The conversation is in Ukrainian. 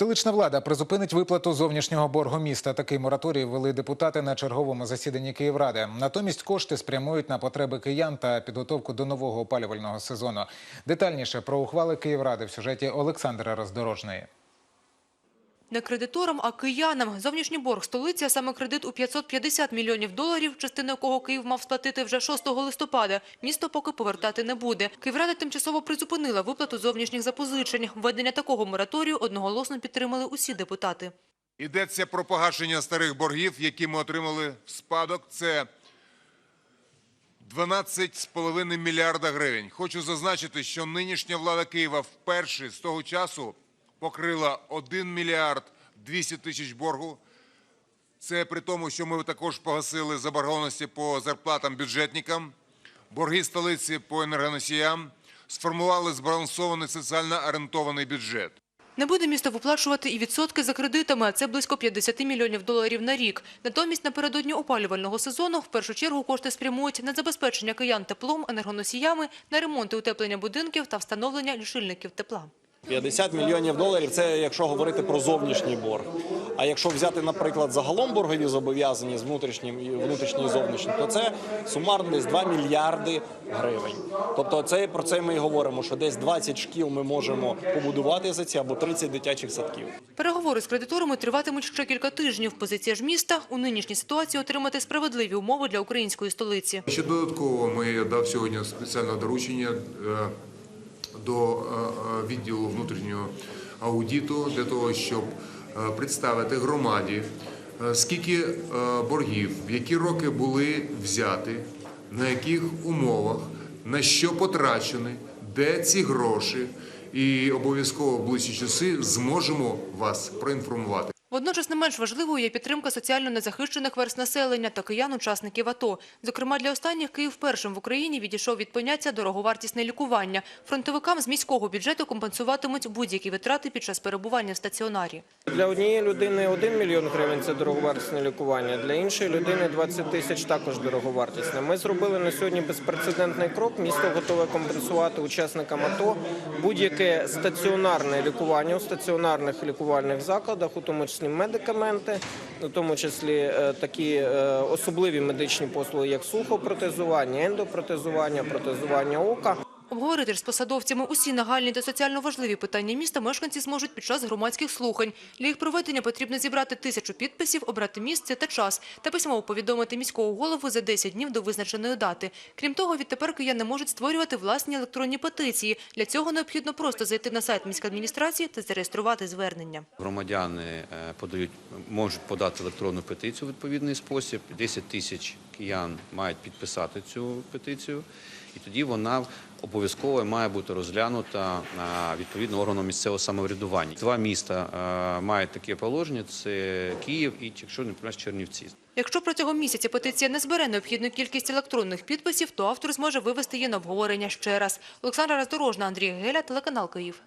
Столична влада призупинить виплату зовнішнього боргу міста. Такий мораторій ввели депутати на черговому засіданні Київради. Натомість кошти спрямують на потреби киян та підготовку до нового опалювального сезону. Детальніше про ухвали Київради в сюжеті Олександра Роздорожної. Не кредиторам, а киянам. Зовнішній борг столиці, а саме кредит у 550 мільйонів доларів, частину якого Київ мав сплатити вже 6 листопада, місто поки повертати не буде. Київрада тимчасово призупинила виплату зовнішніх запозичень. Введення такого мораторію одноголосно підтримали усі депутати. Йдеться про погашення старих боргів, які ми отримали в спадок. Це 12,5 мільярда гривень. Хочу зазначити, що нинішня влада Києва вперше з того часу покрила 1 мільярд 200 тисяч боргу. Це при тому, що ми також погасили заборгованості по зарплатам бюджетникам, борги столиці по енергоносіям, сформували збалансований соціально орієнтований бюджет. Не буде місто виплачувати і відсотки за кредитами, а це близько 50 мільйонів доларів на рік. Натомість напередодні опалювального сезону в першу чергу кошти спрямують на забезпечення киян теплом, енергоносіями, на ремонт утеплення будинків та встановлення лічильників тепла. 50 мільйонів доларів це якщо говорити про зовнішній борг. А якщо взяти, наприклад, загалом боргові зобов'язання з внутрішнім і внутрішнім зовнішнім, то це сумарно десь 2 мільярди гривень. Тобто, це про це ми і говоримо, що десь 20 шкіл ми можемо побудувати за ці або 30 дитячих садків. Переговори з кредиторами триватимуть ще кілька тижнів. Позиція ж міста у нинішній ситуації отримати справедливі умови для української столиці. Ще додатково ми дав сьогодні спеціальне доручення е, до е, е, відділу внутрішнього аудиту для того, щоб е, представити громаді, скільки боргів, які роки були взяті, на яких умовах, на що потрачені, де ці гроші, і обов'язково в ближчі часи зможемо вас проінформувати. Водночас не менш важливою є підтримка соціально незахищених верст населення та киян-учасників АТО. Зокрема, для останніх Київ першим в Україні відійшов від поняття дороговартісне лікування. Фронтовикам з міського бюджету компенсуватимуть будь-які витрати під час перебування в стаціонарі. Для однієї людини 1 мільйон гривень це дороговартісне лікування, для іншої людини 20 тисяч також дороговартісне. Ми зробили на сьогодні безпрецедентний крок. Місто готове компенсувати учасникам АТО будь-яке стаціонарне лікування у стаціонарних лікувальних закладах, у тому числі медикаменти, у тому числі е, такі е, особливі медичні послуги, як сухопротезування, ендопротезування, протезування ока. Обговорити з посадовцями усі нагальні та соціально важливі питання міста мешканці зможуть під час громадських слухань. Для їх проведення потрібно зібрати тисячу підписів, обрати місце та час та письмово повідомити міського голову за 10 днів до визначеної дати. Крім того, відтепер кияни можуть створювати власні електронні петиції. Для цього необхідно просто зайти на сайт міськадміністрації та зареєструвати звернення. Громадяни е, подають, можуть подати електронну петицію в відповідний спосіб. 10 тисяч киян мають підписати цю петицію, і тоді вона обов'язково має бути розглянута відповідно органом місцевого самоврядування. Два міста мають таке положення: це Київ і, якщо не помиляюсь, Чернівці. Якщо протягом місяця петиція не збере необхідну кількість електронних підписів, то автор зможе вивести її на обговорення ще раз. Олександра Роздорожна, Андрій Геля, телеканал Київ.